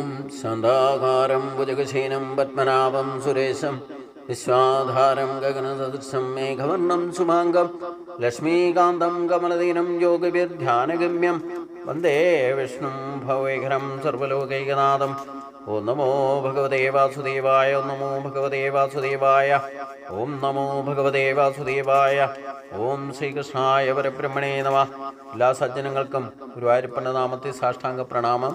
ഓം ശാന്താകാരം ഭുജഗശീനം പത്മനാഭം സുരേശം വിശ്വാധാരം ഗഗനസദൃശം മേഘവർണം സുമാംഗം ലക്ഷ്മീകാന്തം കമലദീനം യോഗിഭിർധ്യാനഗമ്യം വന്ദേ വിഷ്ണു ഭവേഖരം സർവലോകൈകനാഥം ഓം നമോ ഭഗവതേ വാസുദേവായ ഓം നമോ ഭഗവതേ വാസുദേവായ ഓം നമോ ഭഗവതേ വാസുദേവായ ഓം ശ്രീകൃഷ്ണായ പരബ്രഹ്മണേ നമ എല്ലാ സജ്ജനങ്ങൾക്കും ഗുരുവായൂരപ്പന്റെ നാമത്തെ സാഷ്ടാംഗ പ്രണാമം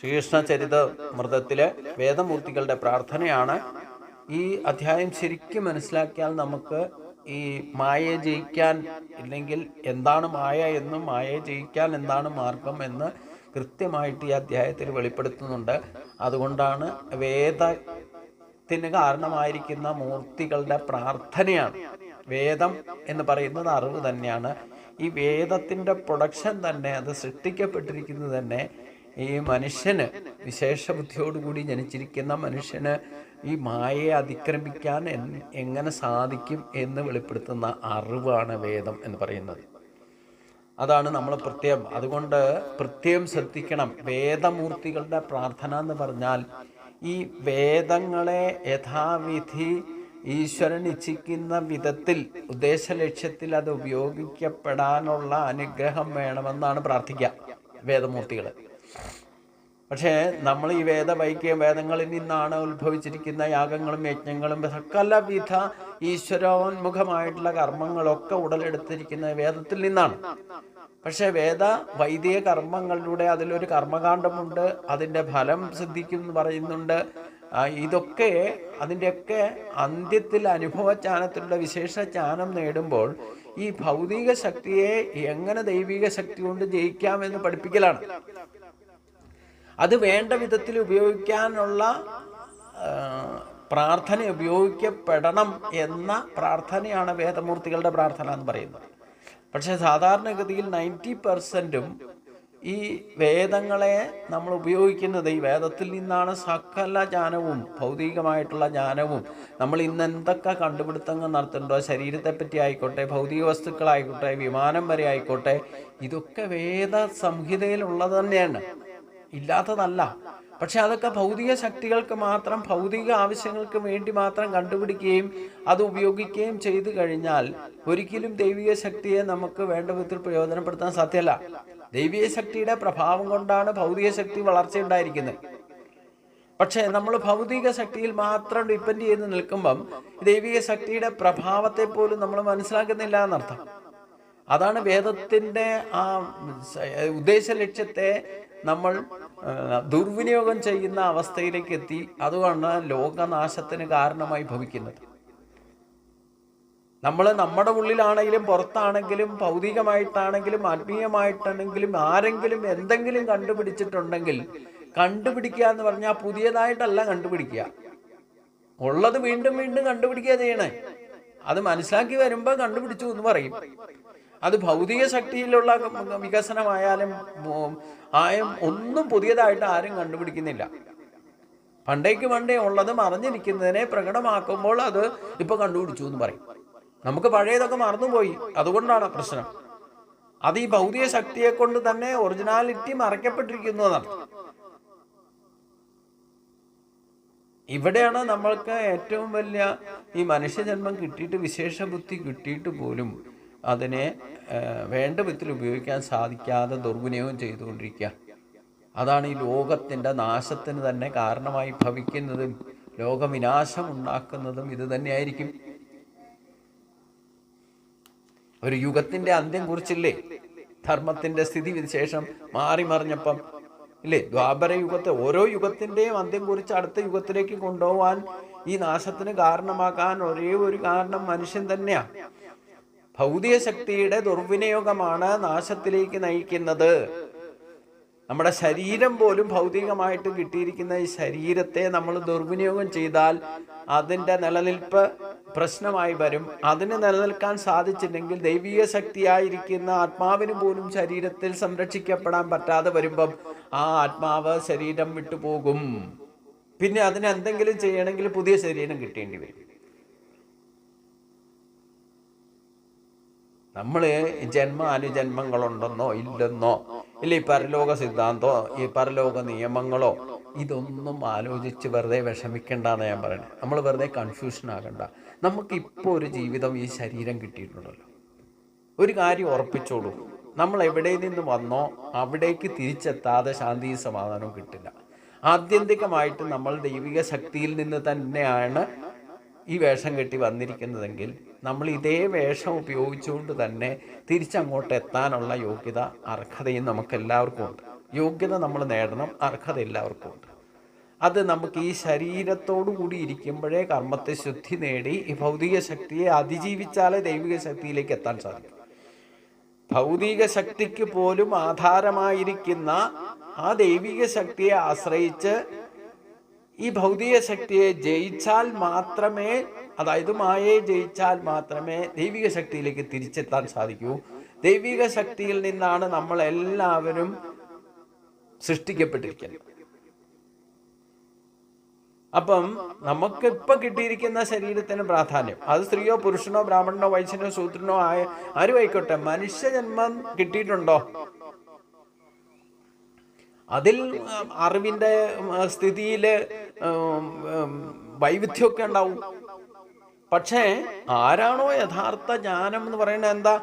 ശ്രീകൃഷ്ണ ചരിത മൃതത്തിലെ വേദമൂർത്തികളുടെ പ്രാർത്ഥനയാണ്. ഈ അധ്യായം ശരിക്കും മനസ്സിലാക്കിയാൽ നമുക്ക് ഈ മായയെ ജയിക്കാൻ ഇല്ലെങ്കിൽ എന്താണ് മായ എന്നും മായയെ ജയിക്കാൻ എന്താണ് മാർഗം എന്ന് കൃത്യമായിട്ട് ഈ അധ്യായത്തിൽ വെളിപ്പെടുത്തുന്നുണ്ട്. അതുകൊണ്ടാണ് വേദത്തിന് കാരണമായിരിക്കുന്ന മൂർത്തികളുടെ പ്രാർത്ഥനയാണ്. വേദം എന്ന് പറയുന്നത് അറിവ് തന്നെയാണ്. ഈ വേദത്തിന്റെ പ്രൊഡക്ഷൻ തന്നെ അത് സൃഷ്ടിക്കപ്പെട്ടിരിക്കുന്നത് തന്നെ ഈ മനുഷ്യന് വിശേഷ ബുദ്ധിയോടുകൂടി ജനിച്ചിരിക്കുന്ന മനുഷ്യന് ഈ മായയെ അതിക്രമിക്കാൻ എങ്ങനെ സാധിക്കും എന്ന് വെളിപ്പെടുത്തുന്ന അറിവാണ് വേദം എന്ന് പറയുന്നത്. അതാണ് നമ്മൾ പ്രത്യേകം അതുകൊണ്ട് പ്രത്യേകം ശ്രദ്ധിക്കണം. വേദമൂർത്തികളുടെ പ്രാർത്ഥന എന്ന് പറഞ്ഞാൽ ഈ വേദങ്ങളെ യഥാവിധി ഈശ്വരൻ ഇച്ഛിക്കുന്ന വിധത്തിൽ ഉദ്ദേശ ലക്ഷ്യത്തിൽ അത് ഉപയോഗിക്കപ്പെടാനുള്ള അനുഗ്രഹം വേണമെന്നാണ് പ്രാർത്ഥിക്കുക വേദമൂർത്തികൾ പക്ഷേ നമ്മൾ ഈ വേദവൈക്യം വേദങ്ങളിൽ നിന്നാണ് ഉത്ഭവിച്ചിരിക്കുന്ന യാഗങ്ങളും യജ്ഞങ്ങളും സകലവിധ ഈശ്വരോന്മുഖമായിട്ടുള്ള കർമ്മങ്ങളൊക്കെ ഉടലെടുത്തിരിക്കുന്ന വേദത്തിൽ നിന്നാണ്. പക്ഷേ വേദ വൈദിക കർമ്മങ്ങളിലൂടെ അതിലൊരു കർമ്മകാണ്ഡമുണ്ട് അതിന്റെ ഫലം സിദ്ധിക്കും എന്ന് പറയുന്നുണ്ട് ഇതൊക്കെ അതിന്റെയൊക്കെ അന്ത്യത്തിൽ അനുഭവജ്ഞാനത്തിലുള്ള വിശേഷ ജ്ഞാനം നേടുമ്പോൾ ഈ ഭൗതിക ശക്തിയെ എങ്ങനെ ദൈവിക ശക്തി കൊണ്ട് ജയിക്കാമെന്ന് പഠിപ്പിക്കലാണ്. അത് വേണ്ട വിധത്തിൽ ഉപയോഗിക്കാനുള്ള പ്രാർത്ഥന ഉപയോഗിക്കപ്പെടണം എന്ന പ്രാർത്ഥനയാണ് വേദമൂർത്തികളുടെ പ്രാർത്ഥന എന്ന് പറയുന്നത്. പക്ഷേ സാധാരണഗതിയിൽ നയന്റി പെർസെന്റും ഈ വേദങ്ങളെ നമ്മൾ ഉപയോഗിക്കുന്നത് ഈ വേദത്തിൽ നിന്നാണ് സകല ജ്ഞാനവും ഭൗതികമായിട്ടുള്ള ജ്ഞാനവും. നമ്മൾ ഇന്ന് എന്തൊക്കെ കണ്ടുപിടുത്തങ്ങൾ നടത്തുന്നുണ്ടോ? ശരീരത്തെ പറ്റി ആയിക്കോട്ടെ ഭൗതിക വസ്തുക്കളായിക്കോട്ടെ വിമാനം വരെ ആയിക്കോട്ടെ ഇതൊക്കെ വേദ സംഹിതയിലുള്ളത് തന്നെയാണ്. ഇല്ലാത്തതല്ല. പക്ഷെ അതൊക്കെ ഭൗതിക ശക്തികൾക്ക് മാത്രം ഭൗതിക ആവശ്യങ്ങൾക്ക് വേണ്ടി മാത്രം കണ്ടുപിടിക്കുകയും അത് ഉപയോഗിക്കുകയും ചെയ്തു കഴിഞ്ഞാൽ ഒരിക്കലും ദൈവിക ശക്തിയെ നമുക്ക് വേണ്ട വിധത്തിൽ പ്രയോജനപ്പെടുത്താൻ സാധ്യമല്ല. ദൈവിക ശക്തിയുടെ പ്രഭാവം കൊണ്ടാണ് ഭൗതിക ശക്തി വളർച്ചയുണ്ടായിരിക്കുന്നത് പക്ഷേ നമ്മൾ ഭൗതിക ശക്തിയിൽ മാത്രം ഡിപ്പെൻഡ് ചെയ്ത് നിൽക്കുമ്പം ദൈവിക ശക്തിയുടെ പ്രഭാവത്തെ പോലും നമ്മൾ മനസ്സിലാക്കുന്നില്ല എന്നർത്ഥം. അതാണ് വേദത്തിന്റെ ആ ഉദ്ദേശ ലക്ഷ്യത്തെ നമ്മൾ ദുർവിനിയോഗം ചെയ്യുന്ന അവസ്ഥയിലേക്ക് എത്തി. അതുകൊണ്ട് ലോകനാശത്തിന് കാരണമായി ഭവിക്കുന്നത്. നമ്മൾ നമ്മുടെ ഉള്ളിലാണെങ്കിലും പുറത്താണെങ്കിലും ഭൗതികമായിട്ടാണെങ്കിലും ആത്മീയമായിട്ടാണെങ്കിലും ആരെങ്കിലും എന്തെങ്കിലും കണ്ടുപിടിച്ചിട്ടുണ്ടെങ്കിൽ കണ്ടുപിടിക്കുക എന്ന് പറഞ്ഞാൽ പുതിയതായിട്ടല്ല കണ്ടുപിടിക്കുക. ഉള്ളത് വീണ്ടും വീണ്ടും കണ്ടുപിടിക്കുക ചെയ്യണേ. അത് മനസ്സിലാക്കി വരുമ്പോൾ കണ്ടുപിടിച്ചു എന്ന് പറയും. അത് ഭൗതിക ശക്തിയിലുള്ള വികസനമായാലും ആയും ഒന്നും പുതിയതായിട്ട് ആരും കണ്ടുപിടിക്കുന്നില്ല. പണ്ടേക്ക് പണ്ടേ ഉള്ളത് മറിഞ്ഞിരിക്കുന്നതിനെ പ്രകടമാക്കുമ്പോൾ അത് ഇപ്പൊ കണ്ടുപിടിച്ചു എന്ന് പറയും. നമുക്ക് പഴയതൊക്കെ മറന്നുപോയി. അതുകൊണ്ടാണ് പ്രശ്നം. അത് ഈ ഭൗതിക ശക്തിയെ കൊണ്ട് തന്നെ ഒറിജിനാലിറ്റി മറയ്ക്കപ്പെട്ടിരിക്കുന്നു എന്നാണ്. ഇവിടെയാണ് നമ്മൾക്ക് ഏറ്റവും വലിയ ഈ മനുഷ്യജന്മം കിട്ടിയിട്ട് വിശേഷ ബുദ്ധി കിട്ടിയിട്ട് പോലും അതിനെ വേണ്ട വിധത്തിൽ ഉപയോഗിക്കാൻ സാധിക്കാതെ ദുർവിനിയോഗം ചെയ്തുകൊണ്ടിരിക്കുക. അതാണ് ഈ ലോകത്തിന്റെ നാശത്തിന് തന്നെ കാരണമായി ഭവിക്കുന്നതും ലോകവിനാശം ഉണ്ടാക്കുന്നതും ഇത് തന്നെയായിരിക്കും. ഒരു യുഗത്തിന്റെ അന്ത്യം കുറിച്ചില്ലേ? ധർമ്മത്തിന്റെ സ്ഥിതി വിശേഷം മാറി മറിഞ്ഞപ്പം ഇല്ലേ? ദ്വാപര യുഗത്തെ ഓരോ യുഗത്തിന്റെയും അന്ത്യം കുറിച്ച് അടുത്ത യുഗത്തിലേക്ക് കൊണ്ടുപോകാൻ ഈ നാശത്തിന് കാരണമാക്കാൻ ഒരേ ഒരു കാരണം മനുഷ്യൻ തന്നെയാണ് ഭൗതിക ശക്തിയുടെ ദുർവിനിയോഗമാണ് നാശത്തിലേക്ക് നയിക്കുന്നത്. നമ്മുടെ ശരീരം പോലും ഭൗതികമായിട്ട് കിട്ടിയിരിക്കുന്ന ഈ ശരീരത്തെ നമ്മൾ ദുർവിനിയോഗം ചെയ്താൽ അതിന്റെ നിലനിൽപ്പ് പ്രശ്നമായി വരും. അതിന് നിലനിൽക്കാൻ സാധിച്ചില്ലെങ്കിൽ ദൈവീയ ശക്തിയായിരിക്കുന്ന ആത്മാവിന് പോലും ശരീരത്തിൽ സംരക്ഷിക്കപ്പെടാൻ പറ്റാതെ വരുമ്പം ആ ആത്മാവ് ശരീരം വിട്ടുപോകും. പിന്നെ അതിനെന്തെങ്കിലും ചെയ്യണമെങ്കിൽ പുതിയ ശരീരം കിട്ടേണ്ടി വരും. നമ്മൾ ജന്മ അനുജന്മങ്ങളുണ്ടെന്നോ ഇല്ലെന്നോ ഇല്ല ഈ പരലോക സിദ്ധാന്തോ ഈ പരലോക നിയമങ്ങളോ ഇതൊന്നും ആലോചിച്ച് വെറുതെ വിഷമിക്കേണ്ടെന്ന് ഞാൻ പറയുന്നത് നമ്മൾ വെറുതെ കൺഫ്യൂഷൻ ആകണ്ട നമുക്ക് ഇപ്പോൾ ഒരു ജീവിതം ഈ ശരീരം കിട്ടിയിട്ടുണ്ടല്ലോ. ഒരു കാര്യം ഉറപ്പിച്ചോളൂ. നമ്മൾ എവിടെ നിന്ന് വന്നോ അവിടേക്ക് തിരിച്ചെത്താതെ ശാന്തിയും സമാധാനവും കിട്ടില്ല. ആത്യന്തികമായിട്ട് നമ്മൾ ദൈവിക ശക്തിയിൽ നിന്ന് തന്നെയാണ് ഈ വേഷം കെട്ടി വന്നിരിക്കുന്നതെങ്കിൽ നമ്മൾ ഇതേ വേഷം ഉപയോഗിച്ചുകൊണ്ട് തന്നെ തിരിച്ചങ്ങോട്ട് എത്താനുള്ള യോഗ്യത അർഹതയും നമുക്ക് എല്ലാവർക്കും ഉണ്ട്. യോഗ്യത നമ്മൾ നേടണം അർഹത എല്ലാവർക്കും ഉണ്ട്. അത് നമുക്ക് ഈ ശരീരത്തോടു കൂടി ഇരിക്കുമ്പോഴേ കർമ്മത്തെ ശുദ്ധി നേടി ഈ ഭൗതിക ശക്തിയെ അതിജീവിച്ചാലേ ദൈവിക ശക്തിയിലേക്ക് എത്താൻ സാധിക്കും. ഭൗതിക ശക്തിക്ക് പോലും ആധാരമായിരിക്കുന്ന ആ ദൈവിക ശക്തിയെ ആശ്രയിച്ച് ഈ ഭൗതിക ശക്തിയെ ജയിച്ചാൽ മാത്രമേ അതായത് മായയെ ജയിച്ചാൽ മാത്രമേ ദൈവിക ശക്തിയിലേക്ക് തിരിച്ചെത്താൻ സാധിക്കൂ. ദൈവിക ശക്തിയിൽ നിന്നാണ് നമ്മൾ എല്ലാവരും സൃഷ്ടിക്കപ്പെട്ടിരിക്കുന്നത്. അപ്പം നമുക്ക് ഇപ്പൊ കിട്ടിയിരിക്കുന്ന ശരീരത്തിന് പ്രാധാന്യം അത് സ്ത്രീയോ പുരുഷനോ ബ്രാഹ്മണനോ വൈശ്യനോ ശൂദ്രനോ ആയ ആരും ആയിക്കോട്ടെ മനുഷ്യജന്മം കിട്ടിയിട്ടുണ്ടോ? അതിൽ അറിവിന്റെ സ്ഥിതിയിൽ വൈവിധ്യമൊക്കെ ഉണ്ടാവും. പക്ഷേ ആരാണോ യഥാർത്ഥ ജ്ഞാനം എന്ന് പറയുന്നത് എന്താ?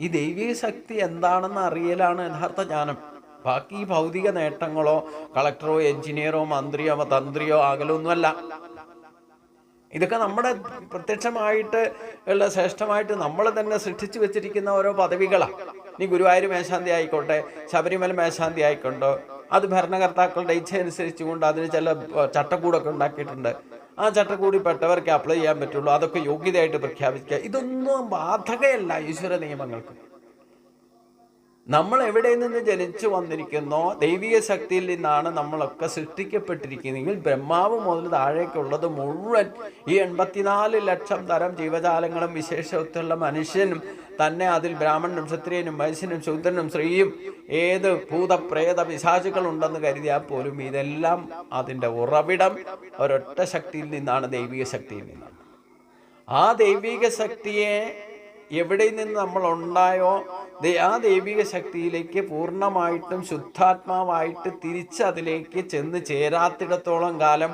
ഈ ദൈവിക ശക്തി എന്താണെന്ന് അറിയലാണ് യഥാർത്ഥ ജ്ഞാനം. ബാക്കി ഭൗതിക നേട്ടങ്ങളോ കളക്ടറോ എഞ്ചിനീയറോ മന്ത്രിയോ തന്ത്രിയോ അകലൊന്നുമല്ല. ഇതൊക്കെ നമ്മുടെ പ്രത്യക്ഷമായിട്ട് ഉള്ള ശ്രേഷ്ഠമായിട്ട് നമ്മൾ തന്നെ സൃഷ്ടിച്ചു വെച്ചിരിക്കുന്ന ഓരോ പദവികളാണ് ഇനി ഗുരുവായൂർ മേശാന്തി ആയിക്കോട്ടെ ശബരിമല മേശാന്തി ആയിക്കൊണ്ടോ അത് ഭരണകർത്താക്കളുടെ ഇച്ഛ അനുസരിച്ചുകൊണ്ട് അതിന് ചില ചട്ടക്കൂടൊക്കെ ഉണ്ടാക്കിയിട്ടുണ്ട്. ആ ചട്ടക്കൂടി പെട്ടവർക്ക് അപ്ലൈ ചെയ്യാൻ പറ്റുള്ളൂ. അതൊക്കെ യോഗ്യതയായിട്ട് പ്രഖ്യാപിക്കുക. ഇതൊന്നും ബാധകയല്ല ഈശ്വര നിയമങ്ങൾക്ക്. നമ്മൾ എവിടെ നിന്ന് ജനിച്ചു വന്നിരിക്കുന്നോ ദൈവിക ശക്തിയിൽ നിന്നാണ് നമ്മളൊക്കെ സൃഷ്ടിക്കപ്പെട്ടിരിക്കുന്നതെങ്കിൽ ബ്രഹ്മാവ് മുതൽ താഴേക്കുള്ളത് മുഴുവൻ ഈ എൺപത്തിനാല് ലക്ഷം തരം ജീവജാലങ്ങളും വിശേഷത്തുള്ള മനുഷ്യനും തന്നെ അതിൽ ബ്രാഹ്മണനും ക്ഷത്രിയനും വൈശ്യനും ശൂദ്രനും സ്ത്രീയും ഏത് ഭൂതപ്രേത പിശാചുകളുണ്ടെന്ന് കരുതിയാൽ പോലും ഇതെല്ലാം അതിന്റെ ഉറവിടം ഒരൊറ്റ ശക്തിയിൽ നിന്നാണ് ദൈവിക ശക്തിയിൽ നിന്നാണ്. ആ ദൈവിക ശക്തിയെ എവിടെ നിന്ന് നമ്മൾ ഉണ്ടായോ ആ ദൈവിക ശക്തിയിലേക്ക് പൂർണമായിട്ടും ശുദ്ധാത്മാവായിട്ട് തിരിച്ച് അതിലേക്ക് ചെന്ന് ചേരാത്തിടത്തോളം കാലം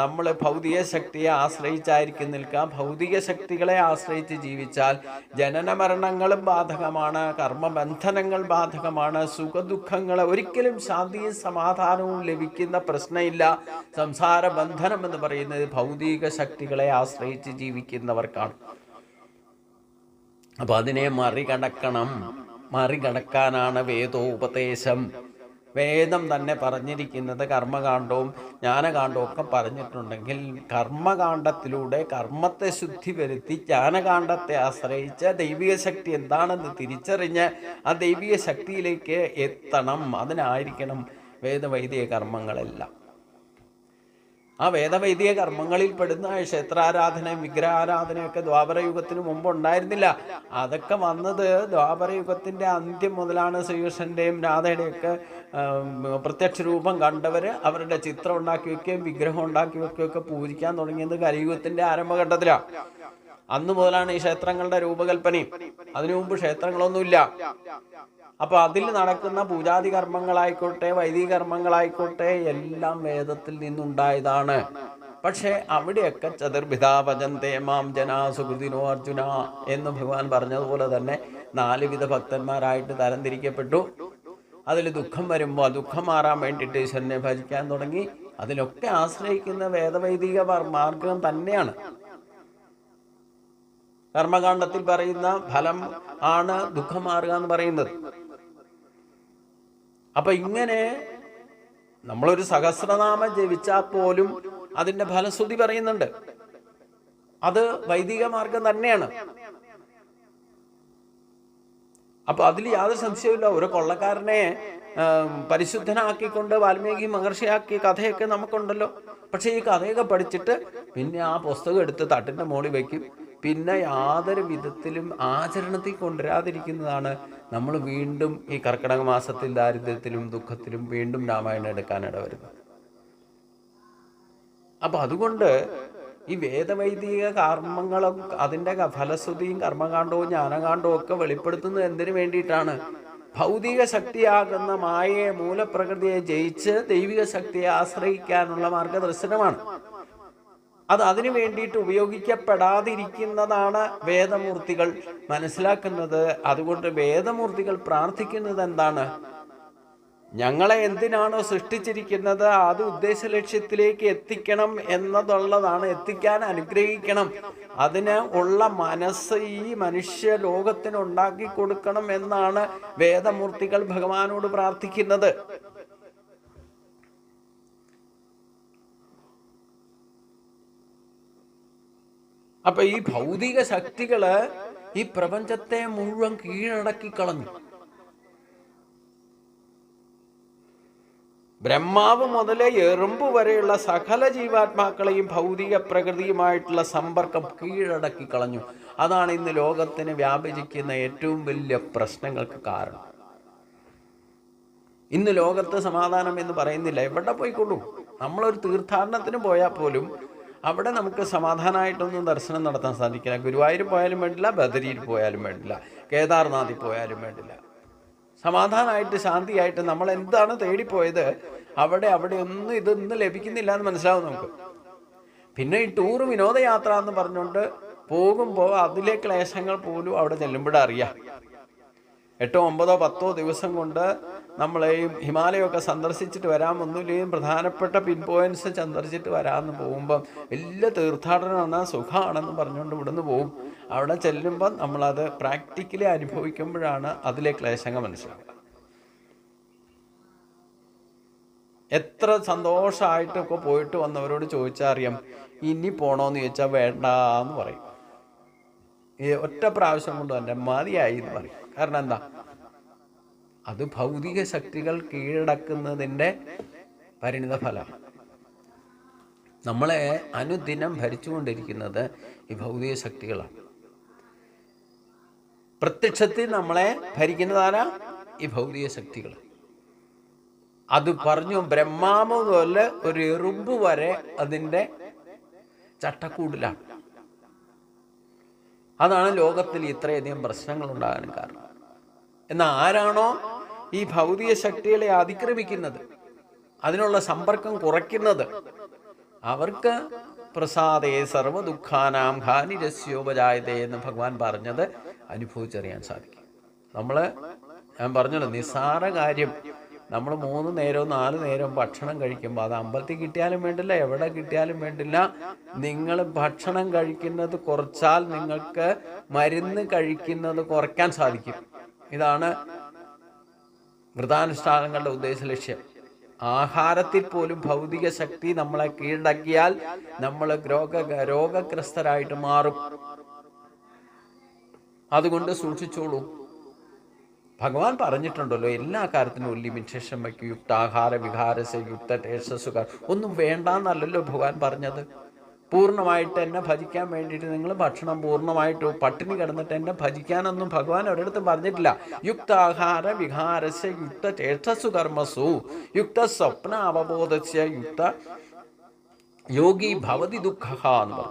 നമ്മൾ ഭൗതിക ശക്തിയെ ആശ്രയിച്ചായിരിക്കും നിൽക്കാം ഭൗതിക ശക്തികളെ ആശ്രയിച്ച് ജീവിച്ചാൽ ജനന മരണങ്ങളും ബാധകമാണ് കർമ്മബന്ധനങ്ങൾ ബാധകമാണ് സുഖദുഃഖങ്ങൾ ഒരിക്കലും ശാന്തിയും സമാധാനവും ലഭിക്കുന്ന പ്രശ്നമില്ല. സംസാര ബന്ധനം എന്ന് പറയുന്നത് ഭൗതിക ശക്തികളെ ആശ്രയിച്ച് ജീവിക്കുന്നവർക്കാണ്. അപ്പൊ അതിനെ മറികടക്കണം. മറികടക്കാനാണ് വേദോപദേശം. വേദം തന്നെ പറഞ്ഞിരിക്കുന്നത് കർമ്മകാണ്ഡവും ജ്ഞാനകാണ്ഡവും ഒക്കെ പറഞ്ഞിട്ടുണ്ടെങ്കിൽ കർമ്മകാണ്ഡത്തിലൂടെ കർമ്മത്തെ ശുദ്ധി വരുത്തി ജ്ഞാനകാണ്ഡത്തെ ആശ്രയിച്ച് ദൈവിക ശക്തി എന്താണെന്ന് തിരിച്ചറിഞ്ഞ് ആ ദൈവിക ശക്തിയിലേക്ക് എത്തണം. അതിനായിരിക്കണം വേദവൈദിക കർമ്മങ്ങളെല്ലാം ആ വേദവൈദിക കർമ്മങ്ങളിൽ പെടുന്ന ക്ഷേത്രാരാധന വിഗ്രഹാരാധനയൊക്കെ ദ്വാപരയുഗത്തിന് മുമ്പ് ഉണ്ടായിരുന്നില്ല. അതൊക്കെ വന്നത് ദ്വാപരയുഗത്തിന്റെ അന്ത്യം മുതലാണ് ശ്രീകൃഷ്ണന്റെയും രാധയുടെയൊക്കെ പ്രത്യക്ഷ രൂപം കണ്ടവര് അവരുടെ ചിത്രം ഉണ്ടാക്കി വെക്കുകയും വിഗ്രഹം ഉണ്ടാക്കി വെക്കുകയൊക്കെ പൂജിക്കാൻ തുടങ്ങിയത് കലിയുഗത്തിന്റെ ആരംഭഘട്ടത്തിലാണ്. അന്ന് മുതലാണ് ഈ ക്ഷേത്രങ്ങളുടെ രൂപകൽപ്പനയും അതിനു മുമ്പ് ക്ഷേത്രങ്ങളൊന്നുമില്ല. അപ്പൊ അതിൽ നടക്കുന്ന പൂജാതി കർമ്മങ്ങളായിക്കോട്ടെ വൈദിക കർമ്മങ്ങളായിക്കോട്ടെ എല്ലാം വേദത്തിൽ നിന്നുണ്ടായതാണ്. പക്ഷേ അവിടെയൊക്കെ ചതുർഭിതാ ഭജന്തേ മാം ജനാ സുഹൃതിനോ അർജുന എന്ന് ഭഗവാൻ പറഞ്ഞതുപോലെ തന്നെ നാല് വിധ ഭക്തന്മാരായിട്ട് തരംതിരിക്കപ്പെട്ടു. അതിൽ ദുഃഖം വരുമ്പോൾ ദുഃഖം മാറാൻ വേണ്ടിയിട്ട് ഈശ്വരനെ ഭജിക്കാൻ തുടങ്ങി. അതിലൊക്കെ ആശ്രയിക്കുന്ന വേദവൈദിക മാർ- മാർഗം തന്നെയാണ്. കർമ്മകാണ്ഡത്തിൽ പറയുന്ന ഫലം ആണ് ദുഃഖം മാറുക എന്ന് പറയുന്നത്. അപ്പൊ ഇങ്ങനെ നമ്മളൊരു സഹസ്രനാമം ജപിച്ചാൽ പോലും അതിന്റെ ഫലശ്രുതി പറയുന്നുണ്ട്. അത് വൈദിക മാർഗം തന്നെയാണ്. അപ്പൊ അതിൽ യാതൊരു സംശയമില്ല ഒരു കൊള്ളക്കാരനെ പരിശുദ്ധനാക്കിക്കൊണ്ട് വാൽമീകി മഹർഷിയാക്കിയ കഥയൊക്കെ നമുക്കുണ്ടല്ലോ. പക്ഷെ ഈ കഥയൊക്കെ പഠിച്ചിട്ട് പിന്നെ ആ പുസ്തകം എടുത്ത് തട്ടിന്റെ മോളിൽ വയ്ക്കും പിന്നെ യാതൊരു വിധത്തിലും ആചരണത്തിൽ കൊണ്ടുവരാതിരിക്കുന്നതാണ് നമ്മൾ വീണ്ടും ഈ കർക്കിടക മാസത്തിൽ ദാരിദ്ര്യത്തിലും ദുഃഖത്തിലും വീണ്ടും രാമായണം എടുക്കാനിട വരുന്നത്. അപ്പൊ അതുകൊണ്ട് ഈ വേദവൈദിക കർമ്മങ്ങളും അതിന്റെ ഫലശ്രുതിയും കർമ്മകാണ്ഡവും ജ്ഞാനകാണ്ഡവും ഒക്കെ വെളിപ്പെടുത്തുന്നത് എന്തിനു വേണ്ടിയിട്ടാണ്? ഭൗതിക ശക്തിയാകുന്ന മായയെ മൂലപ്രകൃതിയെ ജയിച്ച് ദൈവിക ശക്തിയെ ആശ്രയിക്കാനുള്ള മാർഗദർശനമാണ്. അത് അതിനു വേണ്ടിയിട്ട് ഉപയോഗിക്കപ്പെടാതിരിക്കുന്നതാണ് വേദമൂർത്തികൾ മനസ്സിലാക്കുന്നത്. അതുകൊണ്ട് വേദമൂർത്തികൾ പ്രാർത്ഥിക്കുന്നത് എന്താണ്? ഞങ്ങളെ എന്തിനാണോ സൃഷ്ടിച്ചിരിക്കുന്നത്? അത് ഉദ്ദേശ ലക്ഷ്യത്തിലേക്ക് എത്തിക്കണം എന്നതുള്ളതാണ്. എത്തിക്കാൻ അനുഗ്രഹിക്കണം. അതിന് ഉള്ള മനസ്സ് ഈ മനുഷ്യ ലോകത്തിന് ഉണ്ടാക്കി കൊടുക്കണം എന്നാണ് വേദമൂർത്തികൾ ഭഗവാനോട് പ്രാർത്ഥിക്കുന്നത്. അപ്പൊ ഈ ഭൗതിക ശക്തികൾ ഈ പ്രപഞ്ചത്തെ മുഴുവൻ കീഴടക്കി കളഞ്ഞു. ബ്രഹ്മാവ് മുതലേ എറുമ്പ് വരെയുള്ള സകല ജീവാത്മാക്കളെയും ഭൗതിക പ്രകൃതിയുമായിട്ടുള്ള സമ്പർക്കം കീഴടക്കി കളഞ്ഞു. അതാണ് ഇന്ന് ലോകത്തിന് വ്യാപിച്ചിരിക്കുന്ന ഏറ്റവും വലിയ പ്രശ്നങ്ങൾക്ക് കാരണം. ഇന്ന് ലോകത്ത് സമാധാനം എന്ന് പറയുന്നില്ല. എവിടെ പോയിക്കൊള്ളൂ? നമ്മളൊരു തീർത്ഥാടനത്തിന് പോയാൽ പോലും അവിടെ നമുക്ക് സമാധാനമായിട്ടൊന്നും ദർശനം നടത്താൻ സാധിക്കില്ല. ഗുരുവായൂർ പോയാലും വേണ്ടില്ല ബദരിയിൽ പോയാലും വേണ്ടില്ല കേദാർനാഥിൽ പോയാലും വേണ്ടില്ല. സമാധാനമായിട്ട് ശാന്തിയായിട്ട് നമ്മൾ എന്താണ് തേടിപ്പോയത്? അവിടെ അവിടെ ഒന്നും ഇതൊന്നും ലഭിക്കുന്നില്ല എന്ന് മനസ്സിലാവും നമുക്ക്. പിന്നെ ഈ ടൂർ വിനോദയാത്ര എന്ന് പറഞ്ഞുകൊണ്ട് പോകുമ്പോൾ അതിലെ ക്ലേശങ്ങൾ പോലും അവിടെ ചെല്ലുമ്പോഴറിയാം എട്ടോ ഒമ്പതോ പത്തോ ദിവസം കൊണ്ട് നമ്മൾ ഈ ഹിമാലയമൊക്കെ സന്ദർശിച്ചിട്ട് വരാൻ ഒന്നുമില്ലെങ്കിലും പ്രധാനപ്പെട്ട പിൻ പോയിന്റ്സ് സന്ദർശിച്ചിട്ട് വരാമെന്ന് പോകുമ്പം വലിയ തീർത്ഥാടനമാണ് സുഖമാണെന്ന് പറഞ്ഞുകൊണ്ട് ഇവിടുന്ന് പോകും. അവിടെ ചെല്ലുമ്പോൾ നമ്മളത് പ്രാക്ടിക്കലി അനുഭവിക്കുമ്പോഴാണ് അതിലെ ക്ലേശങ്ങൾ മനസ്സിലാവുക. എത്ര സന്തോഷമായിട്ടൊക്കെ പോയിട്ട് വന്നവരോട് ചോദിച്ചാൽ അറിയാം ഇനി പോണോന്ന് ചോദിച്ചാൽ വേണ്ട എന്ന് പറയും. ഈ ഒറ്റ പ്രാവശ്യം കൊണ്ട് തന്നെ മതിയായി എന്ന് പറയും. കാരണം എന്താ? അത് ഭൗതിക ശക്തികൾ കീഴടക്കുന്നതിന്റെ പരിണിത നമ്മളെ അനുദിനം ഭരിച്ചുകൊണ്ടിരിക്കുന്നത് ഈ ഭൗതിക ശക്തികളാണ്. പ്രത്യക്ഷത്തിൽ നമ്മളെ ഭരിക്കുന്നതാരാ? ഈ ഭൗതിക ശക്തികൾ. അത് പറഞ്ഞു ബ്രഹ്മാവ് പോലെ ഒരു എറുമ്പ് വരെ അതിന്റെ ചട്ടക്കൂടിലാണ്. അതാണ് ലോകത്തിൽ ഇത്രയധികം പ്രശ്നങ്ങൾ ഉണ്ടാകാൻ കാരണം. എന്നാൽ ആരാണോ ഈ ഭൗതിക ശക്തികളെ അതിക്രമിക്കുന്നത് അതിനുള്ള സമ്പർക്കം കുറയ്ക്കുന്നത്. അവർക്ക് പ്രസാദേ സർവ ദുഃഖാനാം ഹാനിരസ്യോപജായതേ എന്ന് ഭഗവാൻ പറഞ്ഞത് അനുഭവിച്ചറിയാൻ സാധിക്കും. നമ്മൾ ഞാൻ പറഞ്ഞല്ലോ നിസ്സാര കാര്യം. നമ്മൾ മൂന്ന് നേരവും നാല് നേരവും ഭക്ഷണം കഴിക്കുമ്പോൾ അത് അമ്പലത്തിൽ കിട്ടിയാലും വേണ്ടില്ല എവിടെ കിട്ടിയാലും വേണ്ടില്ല. നിങ്ങൾ ഭക്ഷണം കഴിക്കുന്നത് കുറച്ചാൽ നിങ്ങൾക്ക് മരുന്ന് കഴിക്കുന്നത് കുറയ്ക്കാൻ സാധിക്കും. ഇതാണ് വ്രതാനുഷ്ഠാനങ്ങളുടെ ഉദ്ദേശ ലക്ഷ്യം. ആഹാരത്തിൽ പോലും ഭൗതിക ശക്തി നമ്മളെ കീഴടക്കിയാൽ നമ്മൾ രോഗ രോഗഗ്രസ്തരായിട്ട് മാറും. അതുകൊണ്ട് സൂക്ഷിച്ചോളൂ. ഭഗവാൻ പറഞ്ഞിട്ടുണ്ടല്ലോ എല്ലാ കാര്യത്തിനും ഒരു ലിമിറ്റേഷൻ വയ്ക്കും. യുക്താഹാര വിഹാരസ യുക്ത ഒന്നും വേണ്ടാന്നല്ലല്ലോ ഭഗവാൻ പറഞ്ഞത്. പൂർണമായിട്ട് എന്നെ ഭജിക്കാൻ വേണ്ടിയിട്ട് നിങ്ങൾ ഭക്ഷണം പൂർണമായിട്ട് പട്ടിണി കിടന്നിട്ട് എന്നെ ഭജിക്കാനൊന്നും ഭഗവാൻ ഒരിടത്തും പറഞ്ഞിട്ടില്ല. യുക്താഹാര വിഹാരസ്യ യുക്ത ചേഷ്ടസു കർമ്മസു. യുക്ത സ്വപ്ന അവബോധസ്യ യുക്ത യോഗി ഭവതി ദുഃഖ പറഞ്ഞു.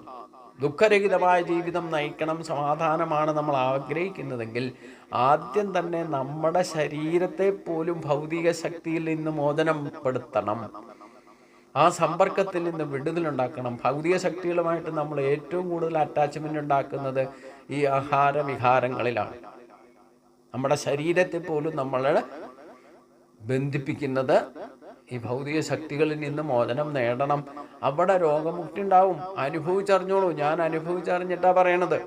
ദുഃഖരഹിതമായ ജീവിതം നയിക്കണം സമാധാനമാണ് നമ്മൾ ആഗ്രഹിക്കുന്നതെങ്കിൽ ആദ്യം തന്നെ നമ്മുടെ ശരീരത്തെ പോലും ഭൗതിക ശക്തിയിൽ നിന്ന് മോചനപ്പെടുത്തണം. ആ സമ്പർക്കത്തിൽ നിന്ന് വിടുതലുണ്ടാക്കണം ഭൗതിക ശക്തികളുമായിട്ട് നമ്മൾ ഏറ്റവും കൂടുതൽ അറ്റാച്ച്മെന്റ് ഉണ്ടാക്കുന്നത് ഈ ആഹാര വിഹാരങ്ങളിലാണ്. നമ്മുടെ ശരീരത്തെ പോലും നമ്മൾ ബന്ധിപ്പിക്കുന്നത് ഈ ഭൗതിക ശക്തികളിൽ നിന്ന് മോചനം നേടണം. അവിടെ രോഗമുക്തി ഉണ്ടാവും. അനുഭവിച്ചറിഞ്ഞോളൂ. ഞാൻ അനുഭവിച്ചറിഞ്ഞിട്ടാ പറയണത്.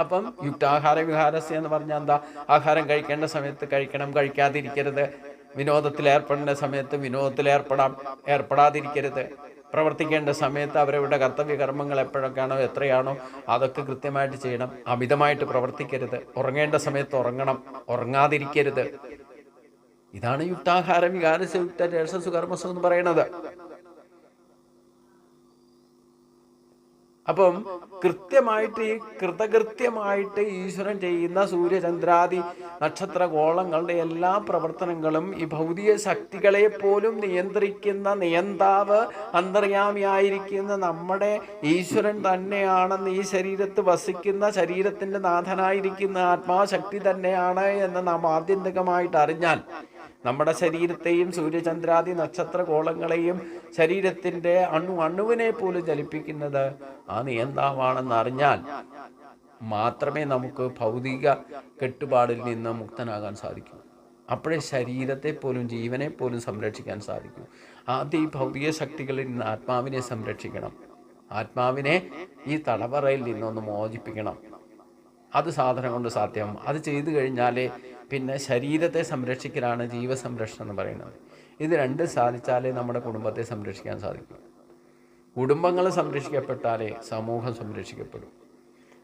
അപ്പം യുക്താഹാര വിഹാരസ്യ എന്ന് പറഞ്ഞാൽ എന്താ? ആഹാരം കഴിക്കേണ്ട സമയത്ത് കഴിക്കണം. കഴിക്കാതിരിക്കരുത്. വിനോദത്തിൽ ഏർപ്പെടേണ്ട സമയത്ത് വിനോദത്തിൽ ഏർപ്പെടാം ഏർപ്പെടാതിരിക്കരുത്. പ്രവർത്തിക്കേണ്ട സമയത്ത് അവരവരുടെ കർത്തവ്യ കർമ്മങ്ങൾ എപ്പോഴൊക്കെയാണോ എത്രയാണോ അതൊക്കെ കൃത്യമായിട്ട് ചെയ്യണം. അമിതമായിട്ട് പ്രവർത്തിക്കരുത്. ഉറങ്ങേണ്ട സമയത്ത് ഉറങ്ങണം. ഉറങ്ങാതിരിക്കരുത്. ഇതാണ് യുക്താഹാരം വികാരസ യുക്ത എന്ന് പറയുന്നത്. അപ്പം കൃത്യമായിട്ട് ഈ കൃതകൃത്യമായിട്ട് ഈശ്വരൻ ചെയ്യുന്ന സൂര്യചന്ദ്രാദി നക്ഷത്ര ഗോളങ്ങളുടെ എല്ലാ പ്രവർത്തനങ്ങളും ഈ ഭൗതിക ശക്തികളെ പോലും നിയന്ത്രിക്കുന്ന നിയന്താവ് അന്തർയാമിയായിരിക്കുന്ന നമ്മുടെ ഈശ്വരൻ തന്നെയാണെന്ന് ഈ ശരീരത്ത് വസിക്കുന്ന ശരീരത്തിന്റെ നാഥനായിരിക്കുന്ന ആത്മാശക്തി തന്നെയാണ് എന്ന് നാം ആത്യന്തികമായിട്ട് അറിഞ്ഞാൽ നമ്മുടെ ശരീരത്തെയും സൂര്യചന്ദ്രാദി നക്ഷത്ര കോളങ്ങളെയും ശരീരത്തിന്റെ അണു അണുവിനെ പോലും ചലിപ്പിക്കുന്നത് ആ നിയന്താവാണെന്ന് അറിഞ്ഞാൽ മാത്രമേ നമുക്ക് ഭൗതിക കെട്ടുപാടിൽ നിന്ന് മുക്തനാകാൻ സാധിക്കൂ. അപ്പോഴേ ശരീരത്തെ പോലും ജീവനെ പോലും സംരക്ഷിക്കാൻ സാധിക്കൂ. ആദ്യം ഈ ഭൗതിക ശക്തികളിൽ നിന്ന് ആത്മാവിനെ സംരക്ഷിക്കണം. ആത്മാവിനെ ഈ തടവറയിൽ നിന്നൊന്ന് മോചിപ്പിക്കണം. അത് സാധനം കൊണ്ട് സാധ്യം. അത് ചെയ്തു കഴിഞ്ഞാലേ പിന്നെ ശരീരത്തെ സംരക്ഷിക്കലാണ് ജീവസംരക്ഷണം എന്ന് പറയുന്നത്. ഇത് രണ്ട് സാധിച്ചാലേ നമ്മുടെ കുടുംബത്തെ സംരക്ഷിക്കാൻ സാധിക്കൂ. കുടുംബങ്ങൾ സംരക്ഷിക്കപ്പെട്ടാലേ സമൂഹം സംരക്ഷിക്കപ്പെടും.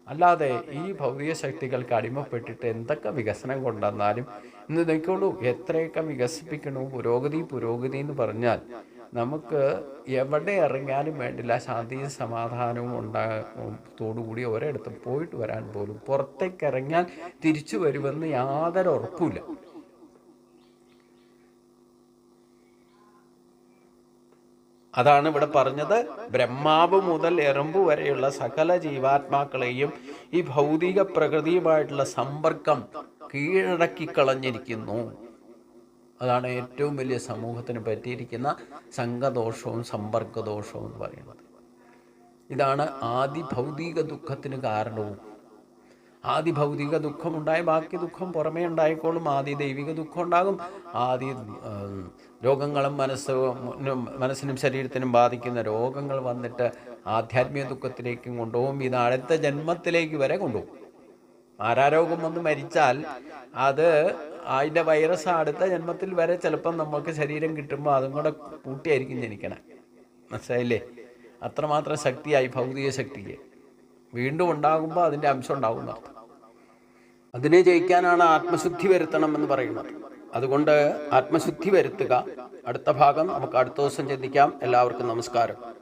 അല്ലാതെ ഈ ഭൗതിക ശക്തികൾക്ക് അടിമപ്പെട്ടിട്ട് എന്തൊക്കെ വികസനം കൊണ്ടുവന്നാലും ഇന്ന് നോക്കിക്കോളൂ എത്രയൊക്കെ വികസിപ്പിക്കണു പുരോഗതി പുരോഗതി എന്ന് പറഞ്ഞാൽ നമുക്ക് എവിടെ ഇറങ്ങിയാലും വേണ്ടില്ല ശാന്തിയും സമാധാനവും ഉണ്ടാകത്തോടുകൂടി ഒരിടത്തും പോയിട്ട് വരാൻ പോലും. പുറത്തേക്ക് ഇറങ്ങിയാൽ തിരിച്ചു വരുമെന്ന് യാതൊരു ഉറപ്പില്ല അതാണ് ഇവിടെ പറഞ്ഞത്. ബ്രഹ്മാവ് മുതൽ എറുമ്പ് വരെയുള്ള സകല ജീവാത്മാക്കളെയും ഈ ഭൗതിക പ്രകൃതിയുമായിട്ടുള്ള സമ്പർക്കം കീഴടക്കി കളഞ്ഞിരിക്കുന്നു അതാണ് ഏറ്റവും വലിയ സമൂഹത്തിന് പറ്റിയിരിക്കുന്ന സംഘദോഷവും സമ്പർക്കദോഷവും എന്ന് പറയുന്നത്. ഇതാണ് ആദി ഭൗതിക ദുഃഖത്തിന് കാരണവും. ആദി ഭൗതിക ദുഃഖമുണ്ടായ ബാക്കി ദുഃഖം പുറമേ ഉണ്ടായിക്കോളും ആദി ദൈവിക ദുഃഖം ഉണ്ടാകും. ആദി രോഗങ്ങളും മനസ്സ് മനസ്സിനും ശരീരത്തിനും ബാധിക്കുന്ന രോഗങ്ങൾ വന്നിട്ട് ആധ്യാത്മിക ദുഃഖത്തിലേക്കും കൊണ്ടുപോകും. ഇത് അടുത്ത ജന്മത്തിലേക്ക് വരെ കൊണ്ടുപോകും. മാരാരോഗം വന്ന് മരിച്ചാൽ അത് അതിന്റെ വൈറസ് അടുത്ത ജന്മത്തിൽ വരെ ചിലപ്പം നമുക്ക് ശരീരം കിട്ടുമ്പോൾ അതും കൂടെ കൂട്ടിയായിരിക്കും ജനിക്കണം. മനസ്സിലായില്ലേ? അത്രമാത്രം ശക്തിയായി ഭൗതിക ശക്തിക്ക്. വീണ്ടും ഉണ്ടാകുമ്പോൾ അതിന്റെ അംശം ഉണ്ടാകും അർത്ഥം അതിനെ ജയിക്കാനാണ് ആത്മശുദ്ധി വരുത്തണം എന്ന് പറയുന്നത്. അതുകൊണ്ട് ആത്മശുദ്ധി വരുത്തുക. അടുത്ത ഭാഗം നമുക്ക് അടുത്ത ദിവസം ചിന്തിക്കാം. എല്ലാവർക്കും നമസ്കാരം.